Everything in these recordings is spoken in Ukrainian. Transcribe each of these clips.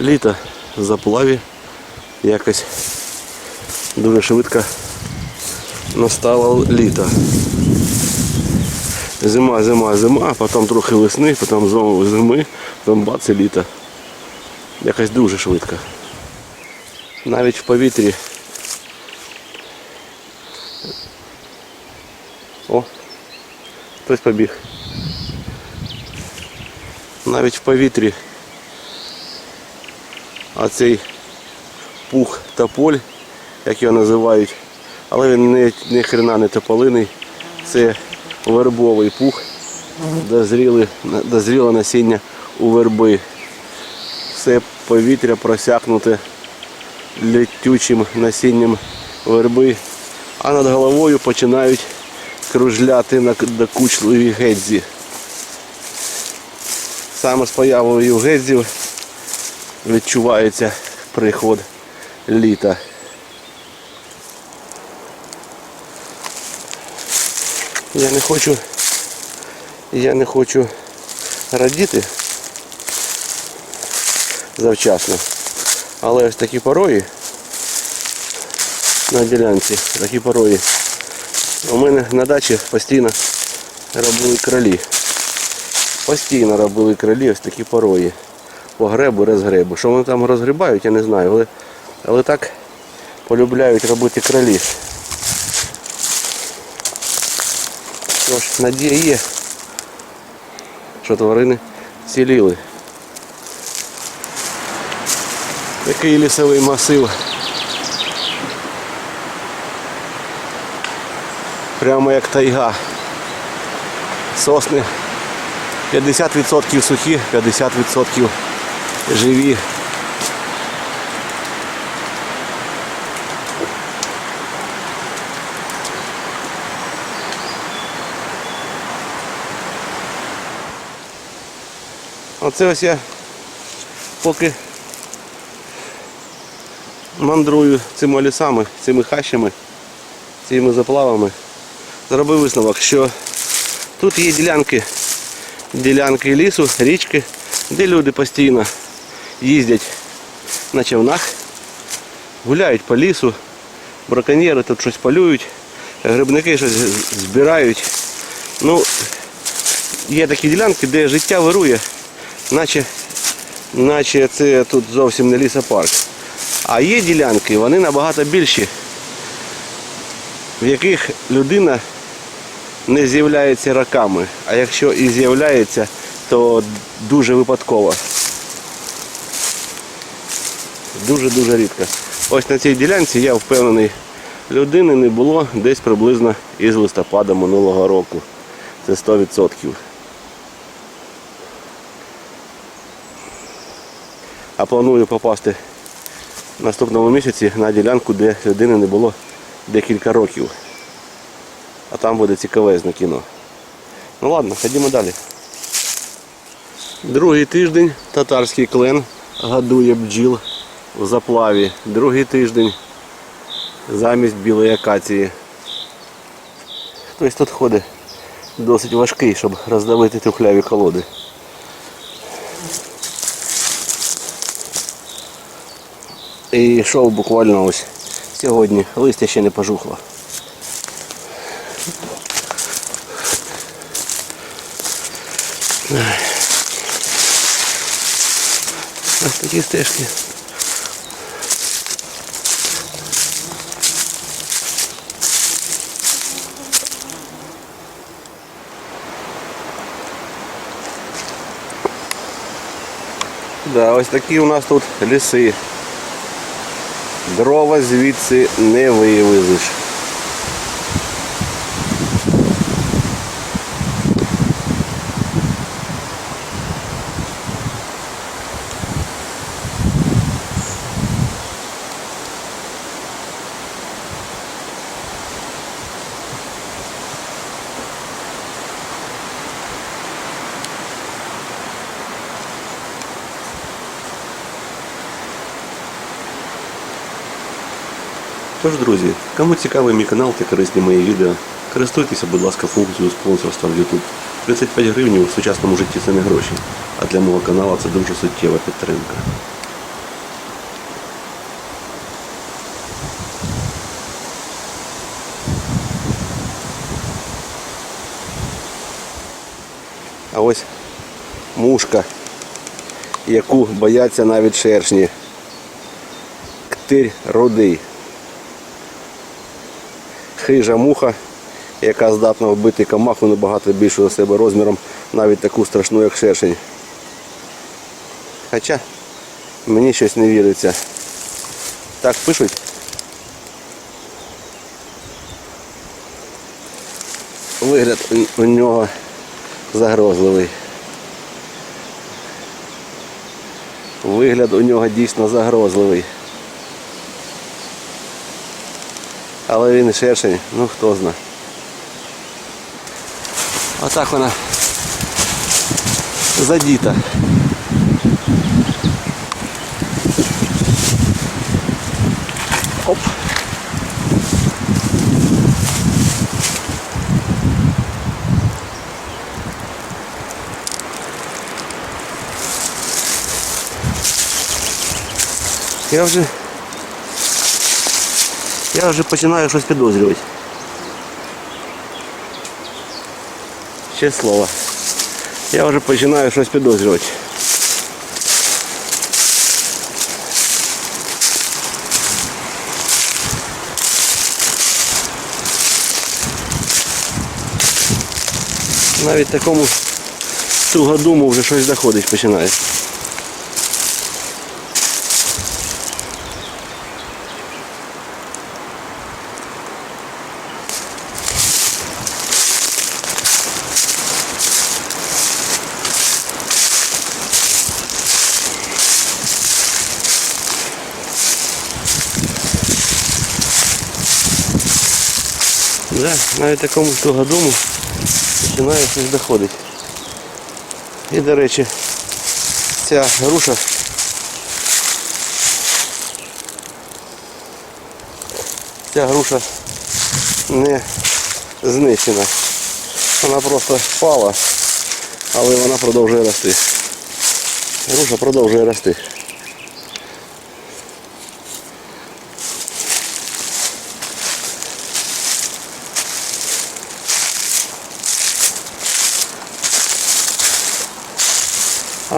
Літо заплаві якось дуже швидко настало літо. Зима, зима, зима, потім трохи весни, потім знову зими, потім бац і літо. Якось дуже швидко. Навіть в повітрі. О, хтось побіг. Навіть в повітрі. А цей пух тополь, як його називають, але він не, не хрена не тополиний. Це вербовий пух, дозріли, дозріло насіння у верби. Все повітря просякнуте летючим насінням верби, а над головою починають кружляти надокучливі гедзі. Саме з появою гедзів відчувається приход літа. Я не хочу, я не хочу радіти завчасно. Але ось такі порої на ділянці, такі порої. У мене на дачі постійно робили кролі. Постійно робили кролі ось такі порої. По гребу, розгребу. Що вони там розгрібають, я не знаю, але, але так полюбляють робити кролі. Тож, надія є, що тварини ціліли. Такий лісовий масив. Прямо як тайга. Сосни 50% сухі, 50% живі. Оце ось я поки мандрую цими лісами, цими хащами, цими заплавами, зробив висновок, що тут є ділянки, ділянки лісу, річки, де люди постійно їздять на човнах, гуляють по лісу, браконьєри тут щось полюють, грибники щось збирають. Ну, є такі ділянки, де життя вирує, наче, наче це тут зовсім не лісопарк. А є ділянки, вони набагато більші, в яких людина не з'являється роками. А якщо і з'являється, то дуже випадково. Дуже-дуже рідко. Ось на цій ділянці я впевнений, людини не було десь приблизно із листопада минулого року. Це 100%. А планую попасти в наступному місяці на ділянку, де людини не було декілька років. А там буде цікавезне кіно. Ну ладно, ходімо далі. Другий тиждень татарський клен годує бджіл в заплаві. Другий тиждень замість білої акації. Хтось тут ходить досить важкий, щоб роздавити трухляві колоди. І йшов буквально ось сьогодні. Листя ще не пожухло. Ось такі стежки. Да, ось такі у нас тут ліси. Дрова звідси не вивезеш. Тож, друзі, кому цікавий мій канал та корисні мої відео, користуйтеся, будь ласка, функцією спонсорства в YouTube. 35 гривень у сучасному житті це не гроші, а для мого каналу це дуже суттєва підтримка. А ось мушка, яку бояться навіть шершні. Ктирь родий. Хижа муха, яка здатна вбити камаху набагато більшу за себе розміром, навіть таку страшну, як шершень. Хоча мені щось не віриться. Так пишуть. Вигляд у- нього загрозливий. Вигляд у нього дійсно загрозливий. Але він і шершень, ну хто зна. Отак вона задіта. Оп. Я вже я вже починаю щось підозрювати. Ще слово. Я вже починаю щось підозрювати. Навіть такому тугодуму вже щось доходить починає. Навіть такому тугодуму починає щось доходить. І до речі, ця груша ця груша не знищена. Вона просто впала, але вона продовжує рости. Груша продовжує рости.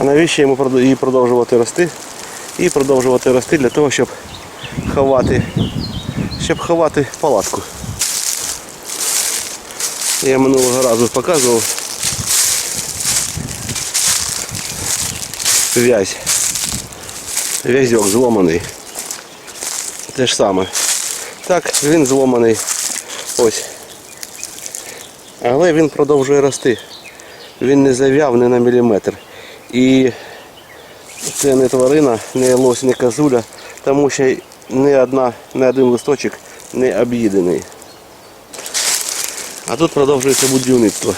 А навіщо йому її продовжувати рости? І продовжувати рости для того, щоб ховати, щоб ховати палатку. Я минулого разу показував вязь. Вязьок зломаний. Те ж саме. Так, він зломаний. Ось. Але він продовжує рости. Він не зав'яв ні на міліметр. І це не тварина, не лось, не козуля, тому що ні, одна, ні один листочок не об'їдений. А тут продовжується будівництво.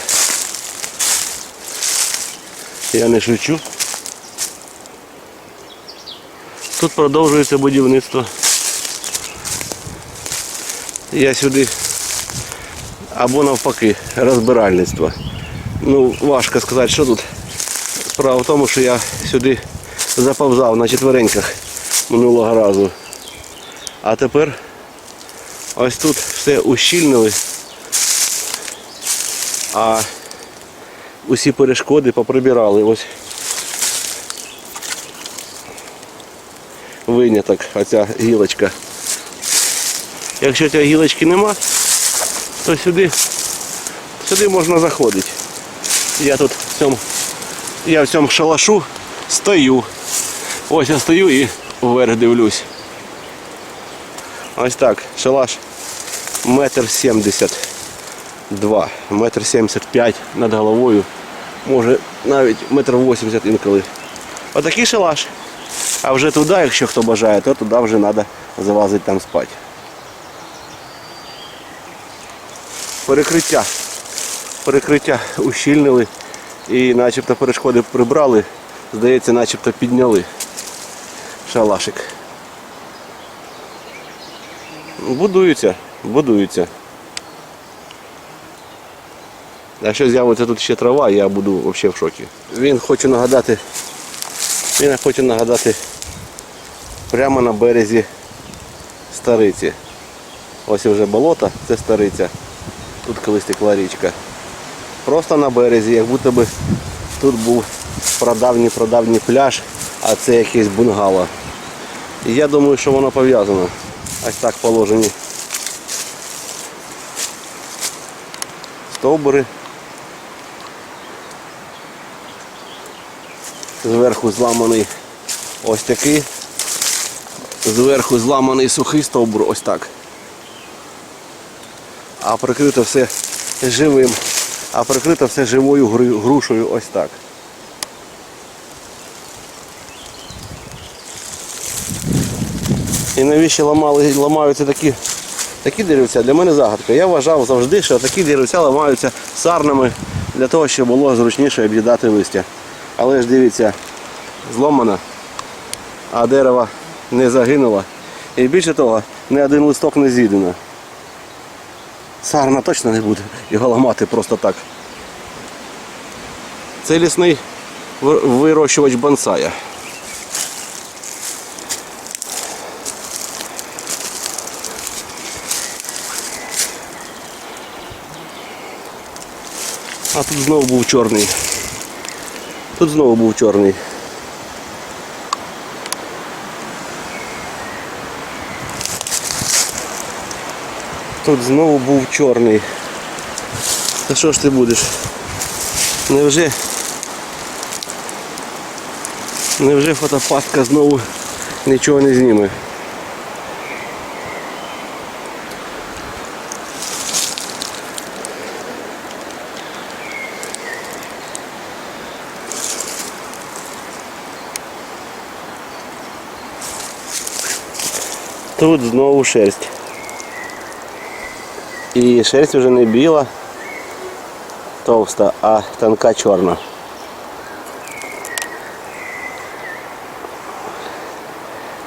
Я не шучу. Тут продовжується будівництво. Я сюди або навпаки розбиральництво. Ну, важко сказати, що тут. Справа в тому, що я сюди заповзав на четвереньках минулого разу. А тепер ось тут все ущільнили, а усі перешкоди поприбирали. Ось виняток, оця гілочка. Якщо цієї гілочки нема, то сюди, сюди можна заходити. Я тут в цьому я в цьому шалашу стою. Ось я стою і вверх дивлюсь. Ось так, шалаш метр сімдесят два, метр сімдесят п'ять над головою. Може навіть метр вісімдесят інколи. Отакий шалаш. А вже туди, якщо хто бажає, то туди вже треба залазити там спати. Перекриття. Перекриття ущільнили і начебто перешкоди прибрали, здається, начебто підняли шалашик. Будуються, будуються. Якщо з'явиться тут ще трава, я буду взагалі в шокі. Він хоче нагадати, він хоче нагадати прямо на березі стариці. Ось вже болото, це стариця. Тут колись текла річка. Просто на березі, як будто би тут був прадавній прадавній пляж, а це якийсь бунгало. І я думаю, що воно пов'язано. Ось так положені. Стовбури. Зверху зламаний ось такий. Зверху зламаний сухий стовбур, ось так. А прикрито все живим. А прикрито все живою грушею ось так. І навіщо ламали, ламаються такі, такі деревця? Для мене загадка. Я вважав завжди, що такі деревця ламаються сарнами для того, щоб було зручніше об'їдати листя. Але ж дивіться, зломано, а дерево не загинуло. І більше того, ні один листок не з'їдено. Сарна точно не буде його ламати просто так. Це лісний вирощувач бонсая. А тут знову був чорний. Тут знову був чорний. Тут знову був чорний. Та що ж ти будеш? Невже? Невже фотопастка знову нічого не зніме? Тут знову шерсть. І шерсть вже не біла, товста, а тонка чорна.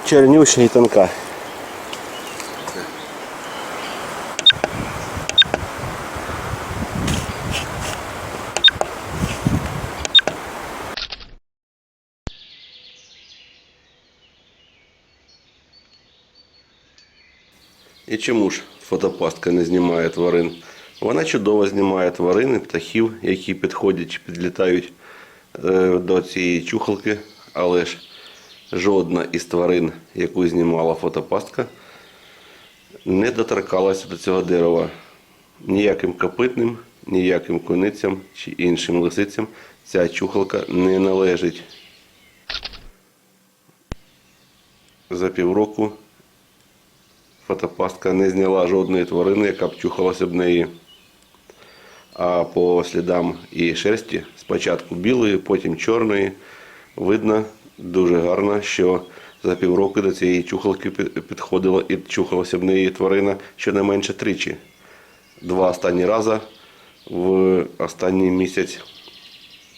Чернюща і тонка. І чому ж фотопастка не знімає тварин? Вона чудово знімає тварин і птахів, які підходять, підлітають е, до цієї чухалки, але ж жодна із тварин, яку знімала фотопастка, не доторкалася до цього дерева. Ніяким копитним, ніяким куницям чи іншим лисицям ця чухалка не належить. За півроку фотопастка не зняла жодної тварини, яка б чухалася б неї. А по слідам і шерсті, спочатку білої, потім чорної, видно дуже гарно, що за півроку до цієї чухалки підходила і чухалася б неї тварина щонайменше тричі. Два останні рази в останній місяць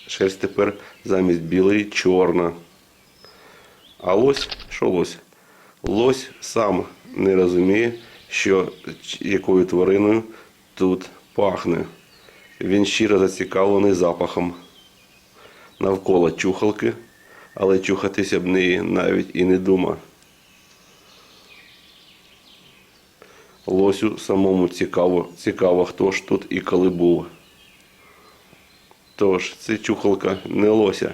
шерсть тепер замість білої чорна. А лось, що лось? Лось сам не розуміє, що якою твариною тут пахне. Він щиро зацікавлений запахом навколо чухалки, але чухатися б неї навіть і не дума. Лосю самому цікаво, цікаво, хто ж тут і коли був. Тож, це чухалка не лося.